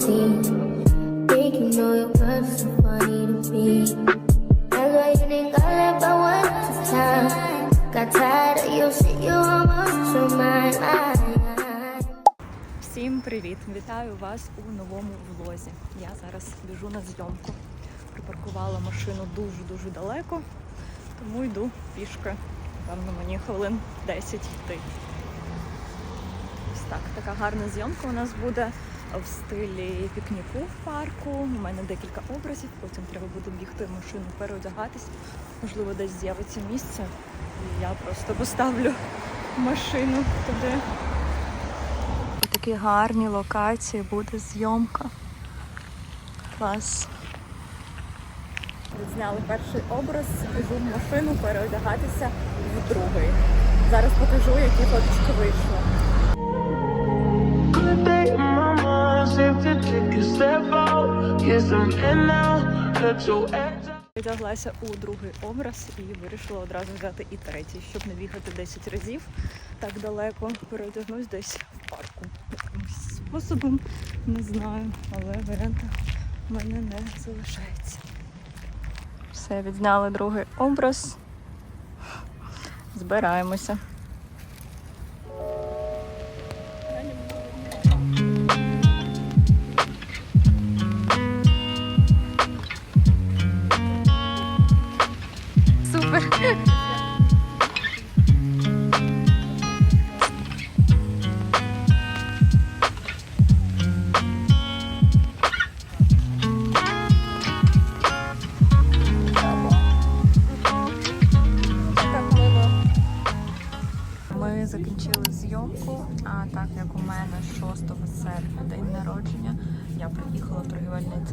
Всім привіт! Вітаю вас у новому влозі. Я зараз біжу на зйомку. Припаркувала машину дуже-дуже далеко, тому йду пішки. Напевно, мені хвилин 10 йти. Ось так, така гарна зйомка у нас буде в стилі пікніку в парку. У мене декілька образів, потім треба буде бігти в машину, переодягатись. Можливо, десь з'явиться місце. І я просто поставлю машину туди. Такі гарні локації буде зйомка. Клас. Зняли перший образ, біжу в машину переодягатися в другий. Зараз покажу, які фоточки вийшли. Одяглася у другий образ і вирішила одразу взяти і третій, щоб не бігати 10 разів так далеко. Переодягнусь десь в парку. Якимось способом не знаю, але варіанта в мене не залишається. Все, відзняли другий образ. Збираємося.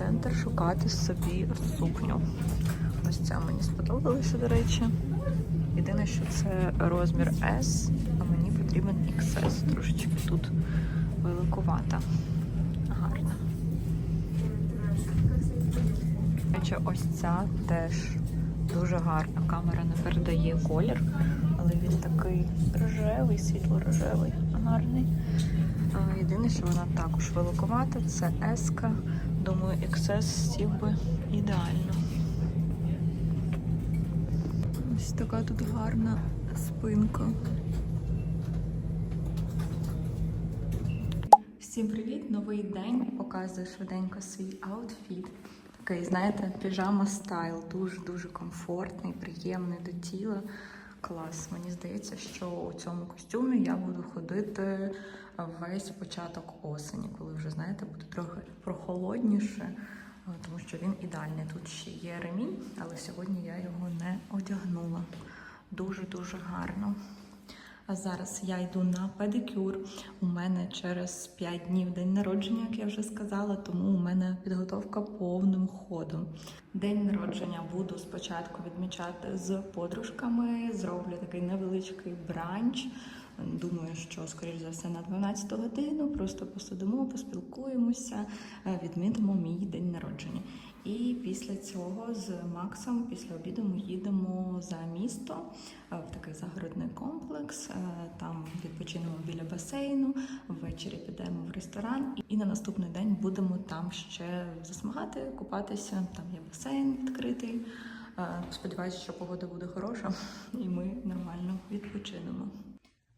Центр шукати собі сукню. Ось ця мені сподобалося, до речі. Єдине, що це розмір S, а мені потрібен XS. Трошечки тут великувата. Гарна. Речі, ось ця теж дуже гарна. Камера не передає колір, але він такий рожевий, світло-рожевий, гарний. Єдине, що вона також великовата, це S. Думаю, XS сів би ідеально. Ось така тут гарна спинка. Всім привіт! Новий день. Показую швиденько свій аутфіт. Такий, знаєте, піжама стайл. Дуже-дуже комфортний, приємний до тіла. Клас. Мені здається, що у цьому костюмі я буду ходити весь початок осені, коли вже, знаєте, буде трохи прохолодніше, е, тому що він ідеальний. Тут ще є ремінь, але сьогодні я його не одягнула. Дуже-дуже гарно. А зараз я йду на педикюр. У мене через 5 днів день народження, як я вже сказала, тому у мене підготовка повним ходом. День народження буду спочатку відмічати з подружками. Зроблю такий невеличкий бранч. Думаю, що скоріш за все на 12 годину просто посидимо, поспілкуємося, е, відмітимо мій день народження. І після цього з Максом, після обіду, ми їдемо за місто е, в такий загородний комплекс. Е, Там відпочинемо біля басейну. Ввечері підемо в ресторан, і на наступний день будемо там ще засмагати, купатися. Там є басейн відкритий. Е, Сподіваюся, що погода буде хороша, і ми нормально відпочинемо.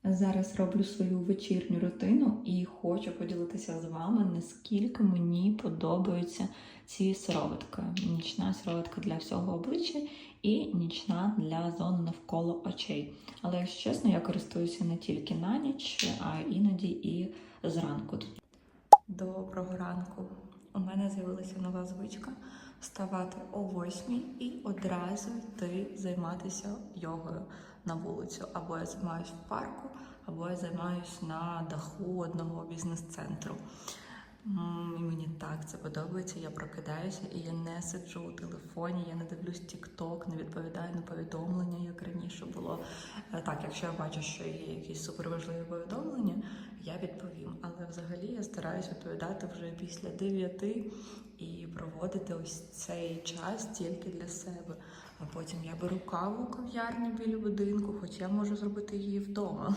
Зараз роблю свою вечірню рутину і хочу поділитися з вами, наскільки мені подобаються ці сироватки. Нічна сироватка для всього обличчя і нічна для зони навколо очей. Але, якщо чесно, я користуюся не тільки на ніч, а іноді і зранку. Доброго ранку. У мене з'явилася нова звичка вставати о 8 і одразу йти займатися йогою на вулицю. Або я займаюся в парку, або я займаюся на даху одного бізнес-центру. І мені так це подобається. Я прокидаюся і я не сиджу у телефоні, я не дивлюсь TikTok, не відповідаю на повідомлення, було. Е, Так, якщо я бачу, що є якісь суперважливі повідомлення, я відповім. Але взагалі я стараюся відповідати вже після 9 і проводити ось цей час тільки для себе. А потім я беру каву у кав'ярні біля будинку, хоч я можу зробити її вдома.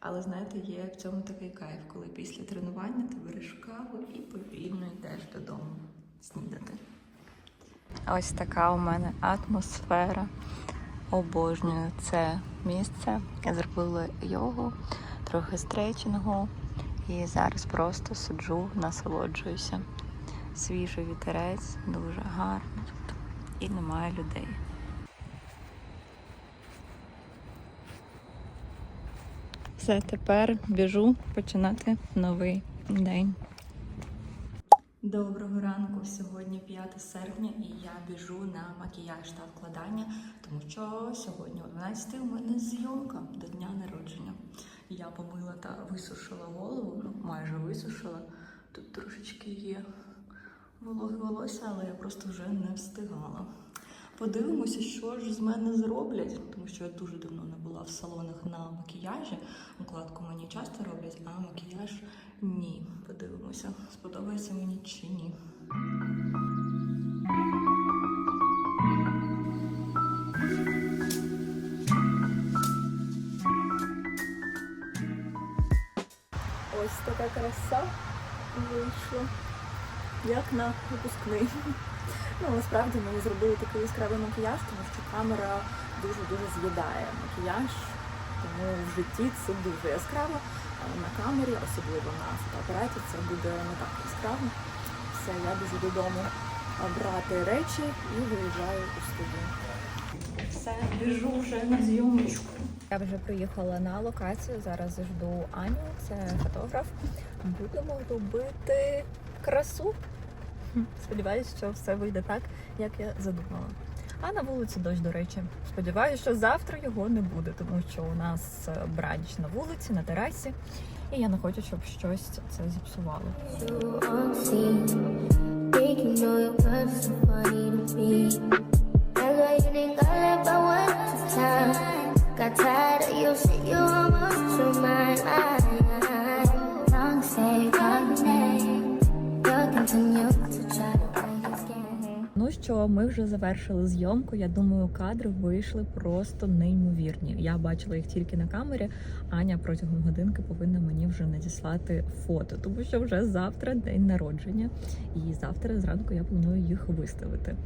Але знаєте, є в цьому такий кайф, коли після тренування ти береш каву і повільно йдеш додому снідати. Ось така у мене атмосфера. Обожнюю це місце. Я зробила йогу, трохи стрейчингу. І зараз просто сиджу, насолоджуюся. Свіжий вітерець, дуже гарно тут. І немає людей. Все, тепер біжу починати новий день. Доброго ранку. Сьогодні 5 серпня, і я біжу на макіяж та вкладання, тому що сьогодні о 12 у мене зйомка до дня народження. Я помила та висушила голову, ну майже висушила. Тут трошечки є вологе волосся, але я просто вже не встигала. Подивимося, що ж з мене зроблять, тому що я дуже давно не була в салонах на макіяжі. Укладку мені часто роблять, а макіяж ні. Подивимося, сподобається мені чи ні. Ось така краса вийшла, як на випускний. Ну, насправді мені зробили такий яскравий макіяж, тому що камера дуже-дуже з'їдає макіяж. Тому в житті це дуже яскраво, на камері, особливо на фотоапараті, це буде не так яскраво. Все, я біжу додому брати речі і виїжджаю у студію. Все, біжу вже на зйомочку. Я вже приїхала на локацію. Зараз жду Аню, це фотограф. Будемо робити красу. Сподіваюсь, що все вийде так, як я задумала. А на вулиці дощ, до речі. Сподіваюся, що завтра його не буде, тому що у нас е, бранч на вулиці, на терасі, і я не хочу, щоб щось це зіпсувало. Continue to try що, ми вже завершили зйомку. Я думаю, кадри вийшли просто неймовірні. Я бачила їх тільки на камері. Аня протягом годинки повинна мені вже надіслати фото, тому що вже завтра день народження, і завтра зранку я планую їх виставити.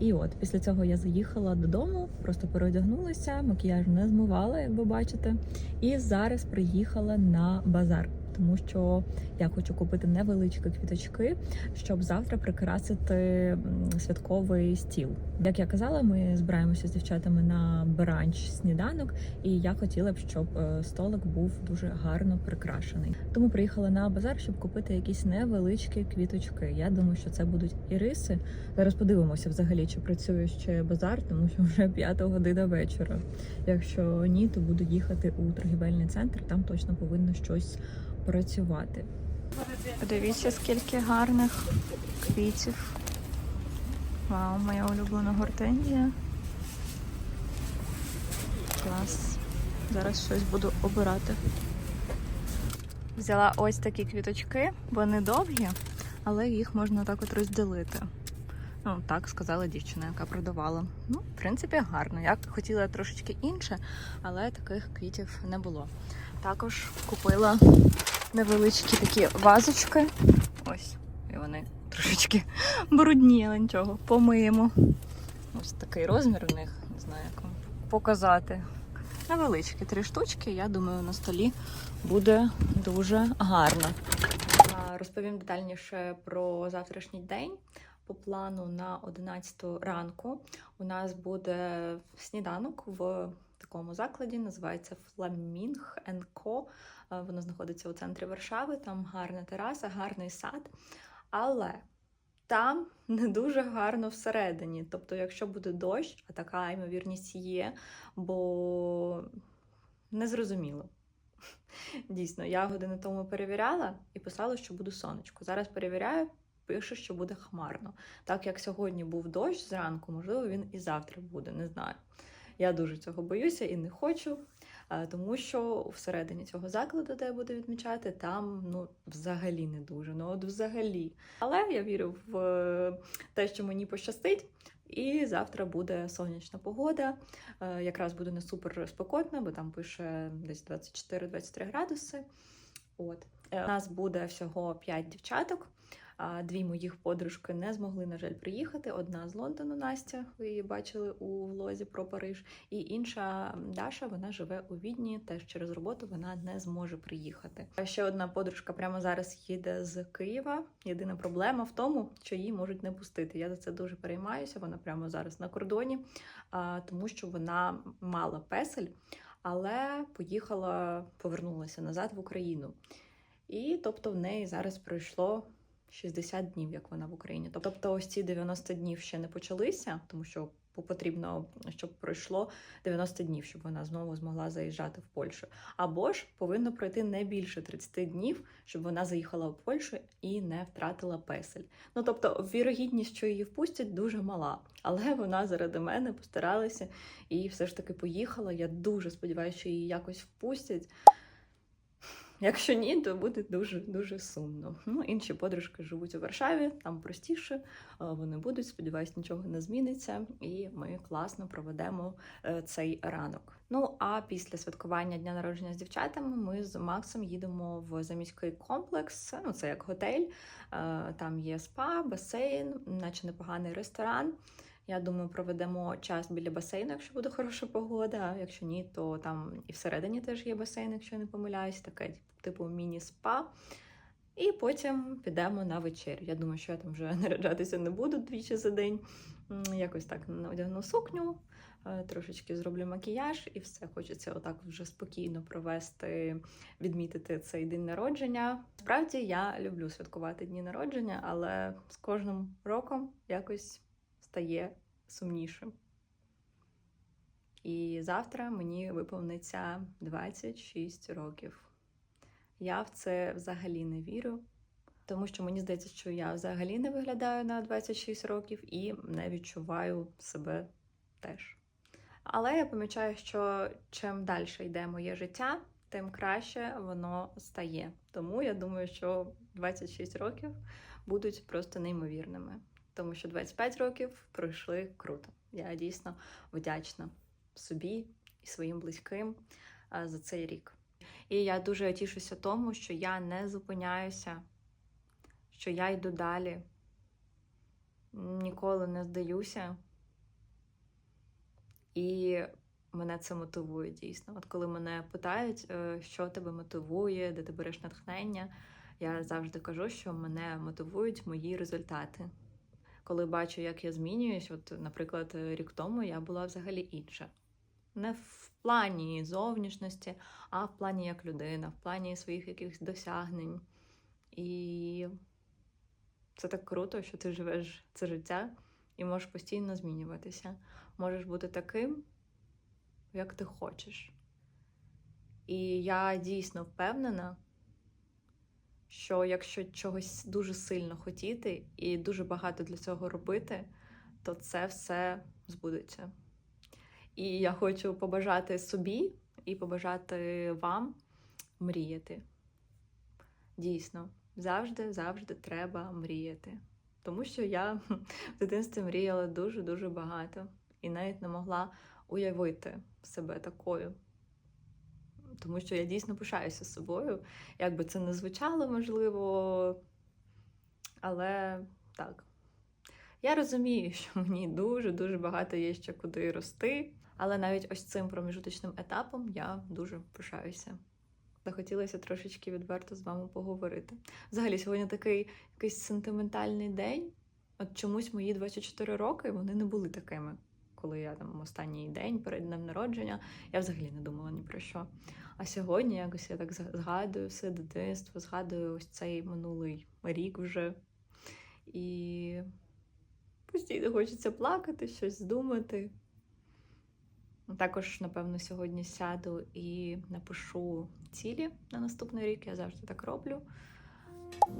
І от після цього я заїхала додому, просто переодягнулася, макіяж не змивала, як ви бачите. І зараз приїхала на базар, тому що я хочу купити невеличкі квіточки, щоб завтра прикрасити святковий стіл. Як я казала, ми збираємося з дівчатами на бранч сніданок, і я хотіла б, щоб е, столик був дуже гарно прикрашений. Тому приїхала на базар, щоб купити якісь невеличкі квіточки. Я думаю, що це будуть іриси. Зараз подивимося взагалі, чи працює ще базар, тому що вже п'ята година вечора. Якщо ні, то буду їхати у торгівельний центр. Там точно повинно щось працювати. Подивіться, скільки гарних квітів. Вау, моя улюблена гортензія. Клас. Зараз щось буду обирати. Взяла ось такі квіточки, вони довгі, але їх можна так от розділити. Ну, так сказала дівчина, яка продавала. Ну, в принципі, гарно. Я хотіла трошечки інше, але таких квітів не було. Також купила невеличкі такі вазочки. Ось, і вони трошечки брудні, але нічого. Помиємо. Ось такий розмір у них, не знаю, як вам показати. Невеличкі три штучки, я думаю, на столі буде дуже гарно. Розповім детальніше про завтрашній день. По плану на 11 ранку у нас буде сніданок в такому закладі, називається Фламінг Co. Е, Воно знаходиться у центрі Варшави, там гарна тераса, гарний сад. Але там не дуже гарно всередині. Тобто, якщо буде дощ, а така ймовірність є, бо незрозуміло. Дійсно, я години тому перевіряла і писала, що буде сонечко. Зараз перевіряю, пише, що буде хмарно. Так як сьогодні був дощ зранку, можливо, він і завтра буде, не знаю. Я дуже цього боюся і не хочу, тому що всередині цього закладу, де я буду відмічати, там ну взагалі не дуже. Ну от взагалі. Але я вірю в е, те, що мені пощастить. І завтра буде сонячна погода. Е, Якраз буде не супер спекотно, бо там пише десь 24-23 градуси. От. Е, У нас буде всього 5 дівчаток. Дві моїх подружки не змогли, на жаль, приїхати. Одна з Лондону, Настя, ви її бачили у влозі про Париж. І інша Даша, вона живе у Відні. Теж через роботу вона не зможе приїхати. Ще одна подружка прямо зараз їде з Києва. Єдина проблема в тому, що її можуть не пустити. Я за це дуже переймаюся. Вона прямо зараз на кордоні, тому що вона мала песель, але поїхала, повернулася назад в Україну. І тобто в неї зараз пройшло 60 днів, як вона в Україні. Тобто, ось ці 90 днів ще не почалися, тому що потрібно, щоб пройшло 90 днів, щоб вона знову змогла заїжджати в Польщу. Або ж повинно пройти не більше 30 днів, щоб вона заїхала в Польщу і не втратила песель. Ну тобто, вірогідність, що її впустять, дуже мала. Але вона заради мене постаралася і все ж таки поїхала. Я дуже сподіваюся, що її якось впустять. Якщо ні, то буде дуже дуже сумно. Ну, інші подружки живуть у Варшаві, там простіше. е, Вони будуть, сподіваюсь, нічого не зміниться, і ми класно проведемо е, цей ранок. Ну а після святкування дня народження з дівчатами ми з Максом їдемо в заміський комплекс. Ну, це як готель. Е, Там є спа, басейн, наче непоганий ресторан. Я думаю, проведемо час біля басейну, якщо буде хороша погода. А якщо ні, то там і всередині теж є басейн, якщо я не помиляюсь, таке типу міні-спа. І потім підемо на вечерю. Я думаю, що я там вже наряджатися не буду двічі за день. Якось так одягну сукню, е, трошечки зроблю макіяж, і все. Хочеться отак вже спокійно провести, відмітити цей день народження. Справді я люблю святкувати дні народження, але з кожним роком якось стає сумнішим. І завтра мені виповниться 26 років. Я в це взагалі не вірю, тому що мені здається, що я взагалі не виглядаю на 26 років і не відчуваю себе теж. Але я помічаю, що чим далі йде моє життя, тим краще воно стає. Тому я думаю, що 26 років будуть просто неймовірними тому що 25 років пройшли круто. Я дійсно вдячна собі і своїм близьким за цей рік. І я дуже тішуся тому, що я не зупиняюся, що я йду далі, ніколи не здаюся. І мене це мотивує дійсно. От коли мене питають, е, що тебе мотивує, де ти береш натхнення, я завжди кажу, що мене мотивують мої результати коли бачу, як я змінююсь, от, наприклад, рік тому я була взагалі інша. Не в плані зовнішності, а в плані як людина, в плані своїх якихось досягнень. І це так круто, що ти живеш це життя і можеш постійно змінюватися. Можеш бути таким, як ти хочеш. І я дійсно впевнена, що якщо чогось дуже сильно хотіти і дуже багато для цього робити, то це все збудеться. І я хочу побажати собі і побажати вам мріяти. Дійсно, завжди, завжди треба мріяти. Тому що я в дитинстві мріяла дуже-дуже багато і навіть не могла уявити себе такою тому що я дійсно пишаюся собою. Як би це не звучало, можливо. Але так. Я розумію, що мені дуже-дуже багато є ще куди рости, але навіть ось цим проміжуточним етапом я дуже пишаюся. Захотілося трошечки відверто з вами поговорити. Взагалі, сьогодні такий якийсь сентиментальний день. От чомусь мої 24 роки вони не були такими. Коли я там останній день перед днем народження, я взагалі не думала ні про що. А сьогодні якось я так згадую все дитинство, згадую ось цей минулий рік вже. І постійно хочеться плакати, щось думати. Також, напевно, сьогодні сяду і напишу цілі на наступний рік. Я завжди так роблю.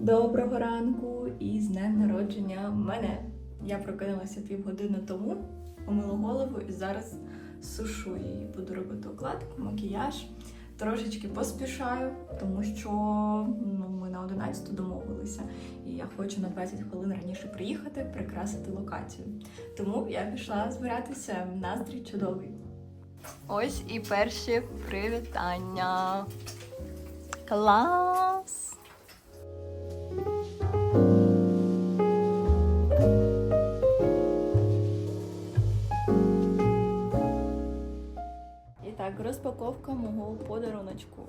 Доброго ранку і з днем народження мене. Я прокинулася півгодини тому, помила голову і зараз сушу її. Буду робити укладку, макіяж. Трошечки поспішаю, тому що ну, ми на 11 домовилися, і я хочу на 20 хвилин раніше приїхати, прикрасити локацію. Тому я пішла збиратися. Настрій чудовий. Ось і перші привітання. Клас! І так, розпаковка мого подаруночку.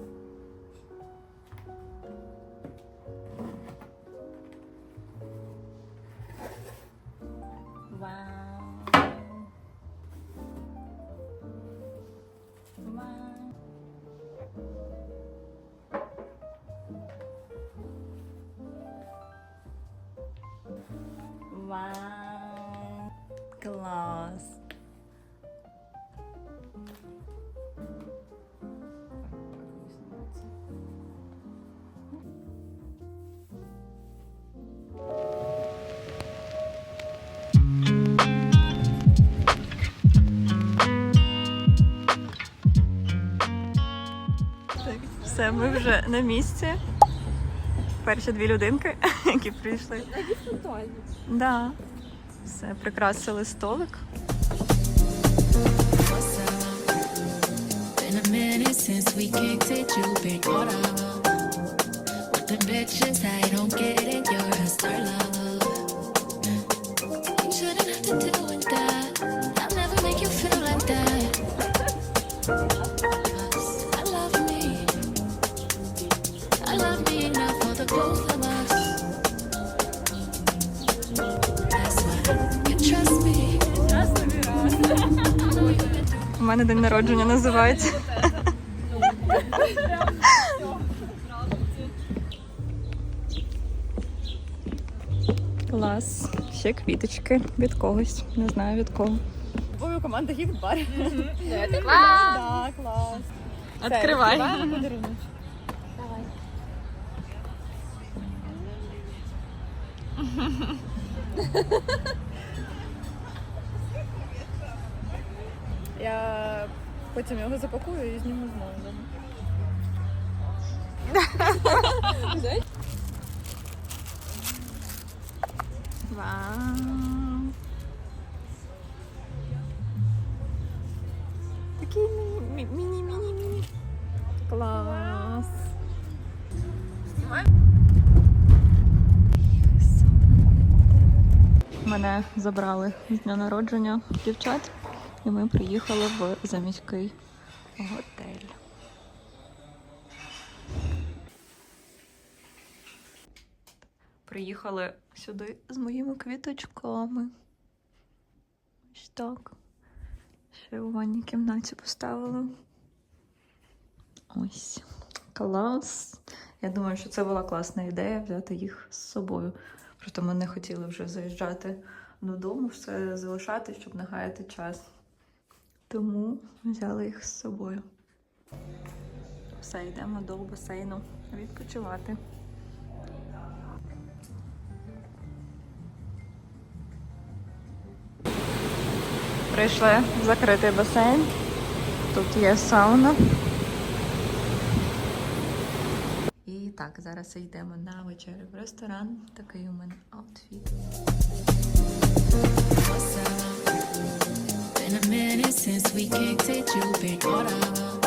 Все, ми вже на місці. Перші дві людинки, які прийшли. Да. Все, прикрасили столик. Since we kicked it, you've been caught up with the bitches. I мене день народження називається. Клас. Ще квіточки від когось. Не знаю від кого. Бою команда гіфт бар. Клас! Клас. Відкривай. подарунок. Я потім його запакую і зніму знову. Вау. Такий міні- міні-міні-міні. Клас. Мене забрали з дня народження дівчат, і ми приїхали в заміський готель. Приїхали сюди з моїми квіточками. Ось так. Ще у ванній кімнаті поставили. Ось. Клас. Я думаю, що це була класна ідея взяти їх з собою. Просто ми не хотіли вже заїжджати додому, все залишати, щоб не гаяти час. Тому взяли їх з собою. Все, йдемо до басейну відпочивати. Прийшли в закритий басейн. Тут є сауна. І так, зараз йдемо на вечерю в ресторан. Такий у мене аутфіт. Been a minute since we kicked it, you've been caught up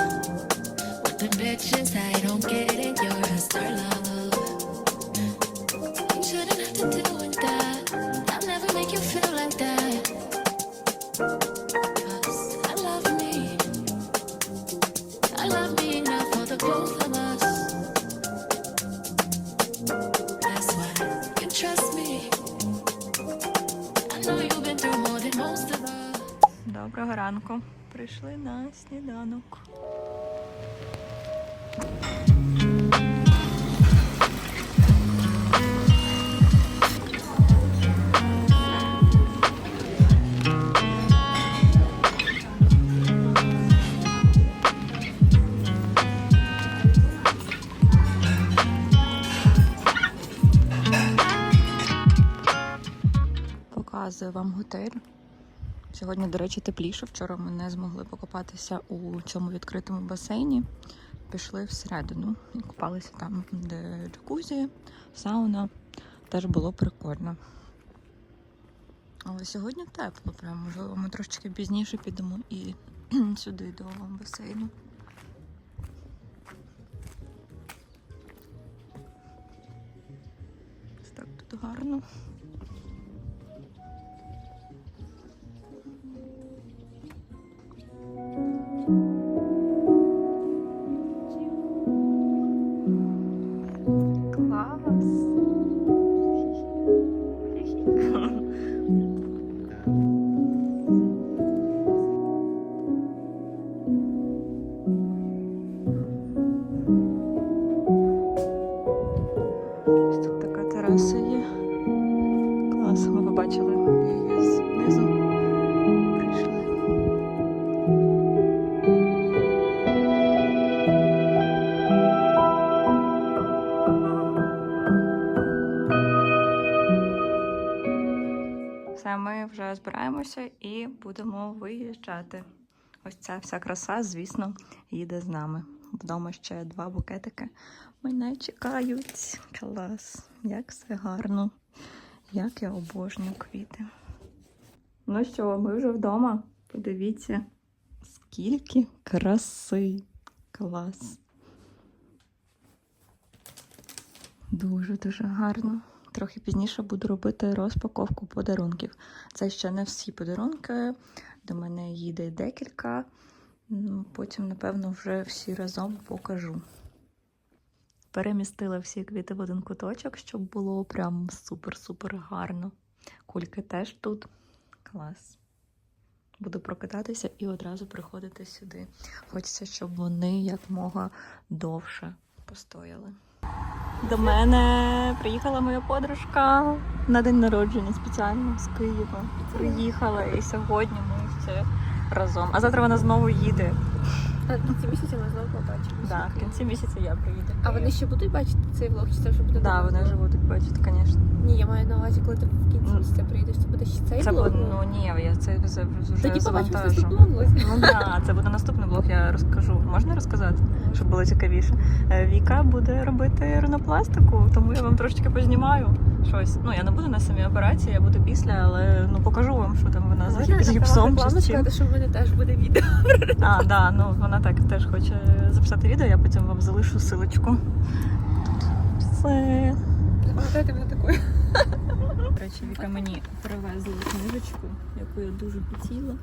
with the bitches. I Прийшли на сніданок. Показую вам готель. Сьогодні, до речі, тепліше. Вчора ми не змогли покупатися у цьому відкритому басейні. Пішли всередину і купалися там, де джакузі, сауна. Теж було прикольно. Але сьогодні тепло, прям можливо, ми трошечки пізніше підемо і сюди до басейну. Ось Так тут гарно. Все і будемо виїжджати. Ось ця вся краса, звісно, їде з нами. Вдома ще два букетики. Мене чекають. Клас. Як все гарно. Як я обожнюю квіти. Ну що, ми вже вдома. Подивіться, скільки краси. Клас. Дуже-дуже гарно. Трохи пізніше буду робити розпаковку подарунків. Це ще не всі подарунки. До мене їде декілька. Потім, напевно, вже всі разом покажу. Перемістила всі квіти в один куточок, щоб було прям супер-супер гарно. Кульки теж тут. Клас. Буду прокидатися і одразу приходити сюди. Хочеться, щоб вони якмога довше постояли. До мене приїхала моя подружка на день народження спеціально з Києва. Приїхала і сьогодні ми все разом. А завтра вона знову їде. А в кінці місяця ми знову побачимо. Да, в кінці місяця я приїду. А вони ще будуть бачити цей влог, чи це вже буде? Да, вони вже будуть бачити, звісно. Ні, я маю на увазі, коли ти в кінці Ну, місяця приїдеш, це буде ще цей Це влог? буде, ну ні, я це вже Тоді побачимо наступному влозі. Ну да, це буде наступний блог, я розкажу. Можна розказати, щоб було цікавіше. Е, Віка буде робити ринопластику, тому я вам трошечки познімаю щось. Ну я не буду на самій операції, я буду після, але ну покажу вам, що там вона з гіпсом чи з чим. сказати, що в мене теж буде відео. А, да, ну вона так теж хоче записати відео, я потім вам залишу силочку. Все. Пам'ятаєте мене такою? До речі, Віка мені привезли книжечку, яку я дуже хотіла.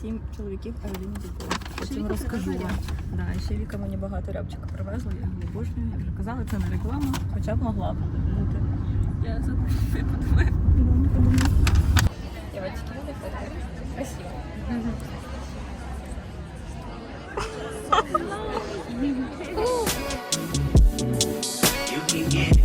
Сім чоловіків, а один дітей. Потім розкажу вам. Да, ще Віка мені багато рябчика привезла, я його обожнюю, я вже казала, це не реклама, хоча б могла б бути. Я за подумаю. Ну, подумаю. Дівчатки, буде фото. Красиво. You can get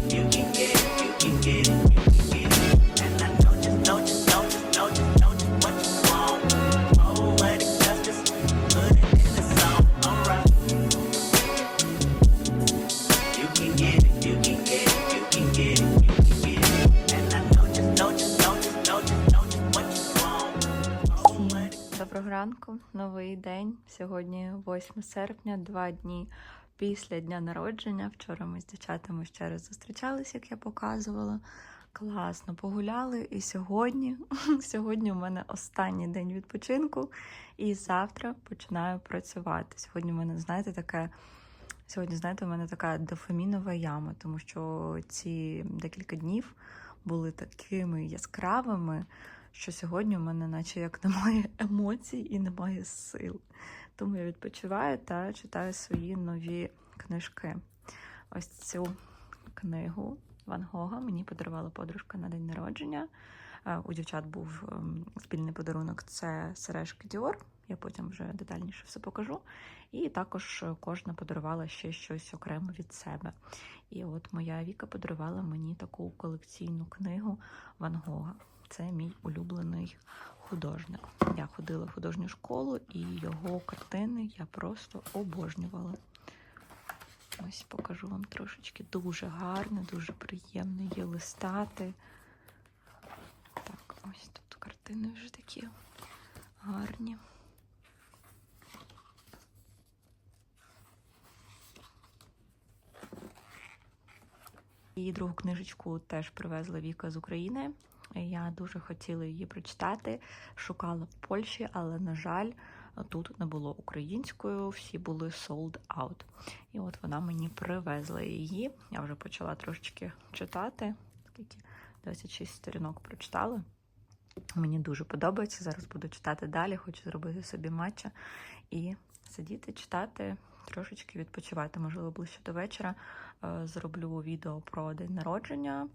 новий день. Сьогодні 8 серпня, два дні після дня народження. Вчора ми з дівчатами ще раз зустрічалися, як я показувала. Класно погуляли. І сьогодні, сьогодні у мене останній день відпочинку, і завтра починаю працювати. Сьогодні у мене, знаєте, таке. Сьогодні, знаєте, у мене така дофамінова яма, тому що ці декілька днів були такими яскравими, що сьогодні у мене наче як немає емоцій і немає сил. Тому я відпочиваю та читаю свої нові книжки. Ось цю книгу Ван Гога мені подарувала подружка на день народження. Е, У дівчат був ем, спільний подарунок це сережки Діор. Я потім вже детальніше все покажу. І також кожна подарувала ще щось окремо від себе. І от моя Віка подарувала мені таку колекційну книгу Ван Гога. Це мій улюблений художник. Я ходила в художню школу, і його картини я просто обожнювала. Ось покажу вам трошечки. Дуже гарне, дуже приємне. Є листати. Так, ось тут картини вже такі гарні. Її другу книжечку теж привезла Віка з України. Я дуже хотіла її прочитати. Шукала в Польщі, але, на жаль, тут не було українською, всі були sold out. І от вона мені привезла її. Я вже почала трошечки читати. Скільки 26 сторінок прочитала. Мені дуже подобається. Зараз буду читати далі, хочу зробити собі матча і сидіти, читати, трошечки відпочивати. Можливо, ближче до вечора е, зроблю відео про день народження.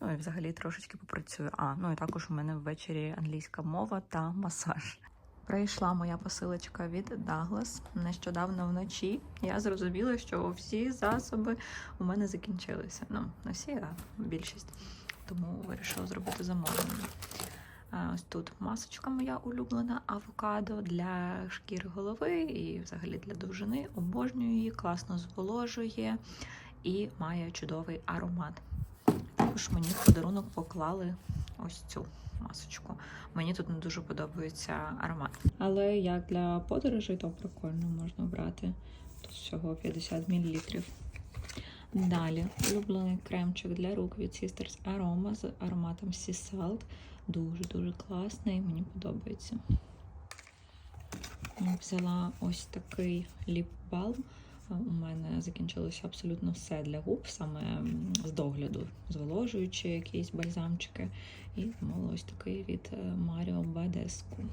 Ну і взагалі трошечки попрацюю. А, ну і також у мене ввечері англійська мова та масаж. Прийшла моя посилочка від Douglas. Нещодавно вночі я зрозуміла, що всі засоби у мене закінчилися. Ну, не всі, а більшість. Тому вирішила зробити замовлення. А, Ось тут масочка моя улюблена авокадо для шкіри голови і взагалі для довжини. Обожнюю її, класно зволожує і має чудовий аромат. Також мені в подарунок поклали ось цю масочку. Мені тут не дуже подобається аромат. Але як для подорожей, то прикольно можна брати. Тут всього 50 мл. Далі улюблений кремчик для рук від Sisters Aroma з ароматом Sea Salt. Дуже-дуже класний, мені подобається. Взяла ось такий ліп-балм. У мене закінчилося абсолютно все для губ, саме з догляду, зволожуючи якісь бальзамчики. І замовила ось такий від е, Mario Badescu.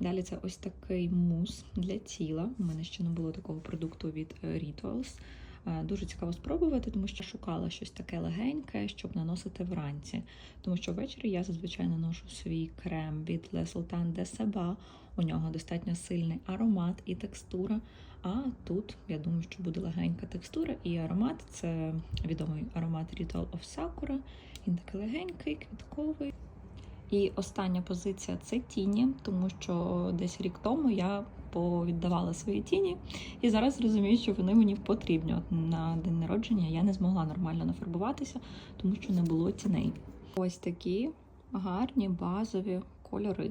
Далі це ось такий мус для тіла. У мене ще не було такого продукту від е, Rituals. Е, Дуже цікаво спробувати, тому що шукала щось таке легеньке, щоб наносити вранці. Тому що ввечері я зазвичай наношу свій крем від Le Sultan de Saba. У нього достатньо сильний аромат і текстура. А тут я думаю, що буде легенька текстура і аромат. Це відомий аромат Ritual of Sakura. Він такий легенький, квітковий. І остання позиція це тіні, тому що десь рік тому я повіддавала свої тіні, і зараз розумію, що вони мені потрібні. От на день народження я не змогла нормально нафарбуватися, тому що не було тіней. Ось такі гарні базові кольори.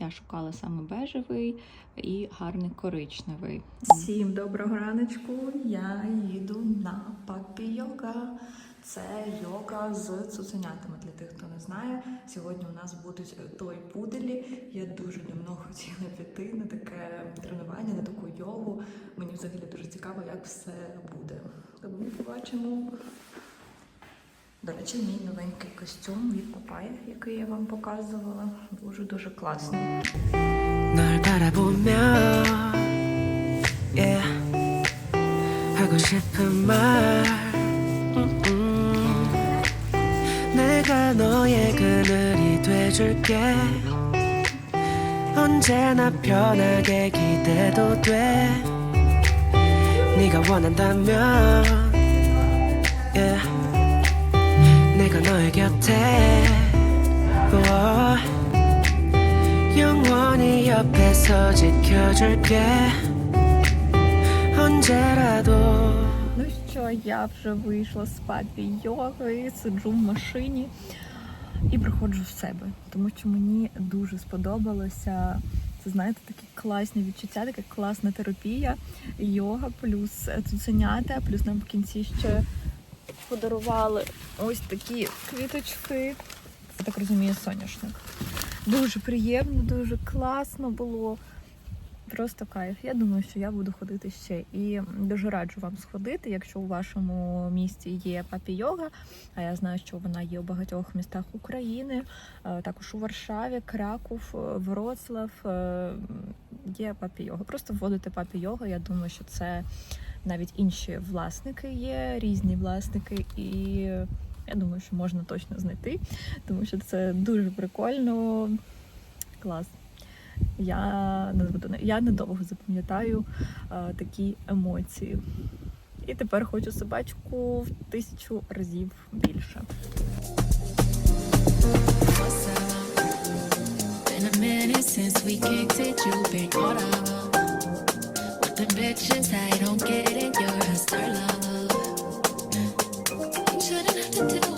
Я шукала саме бежевий і гарний коричневий. Всім доброго раночку. Я їду на папі йога. Це йога з цуценятами для тих, хто не знає. Сьогодні у нас будуть е, той пуделі. Я дуже давно хотіла піти на таке тренування, на таку йогу. Мені взагалі дуже цікаво, як все буде. Тому побачимо. До речі, мій новенький костюм від Папай, який я вам показувала. Дуже дуже класний. yeah. 내가 너의 그늘이 돼줄게 언제나 편하게 기대도 돼 네가 원한다면 yeah. 내가 너의 곁에 oh. 영원히 옆에서 지켜줄게 언제라도 я вже вийшла з папі йоги, сиджу в машині і приходжу в себе, тому що мені дуже сподобалося. Це знаєте, такі класні відчуття, така класна терапія, йога, плюс цуценята, плюс нам в кінці ще подарували ось такі квіточки. Я так розумію, соняшник. Дуже приємно, дуже класно було. Просто кайф. Я думаю, що я буду ходити ще. І дуже раджу вам сходити, якщо у вашому місті є папі йога. А я знаю, що вона є у багатьох містах України, е, також у Варшаві, Краков, е, Вроцлав е, є папі йога. Просто вводите папі йога. Я думаю, що це навіть інші власники є, різні власники, і я думаю, що можна точно знайти, тому що це дуже прикольно. Клас я я недовго запам'ятаю е, такі емоції. І тепер хочу собачку в тисячу разів більше. Shouldn't have to tell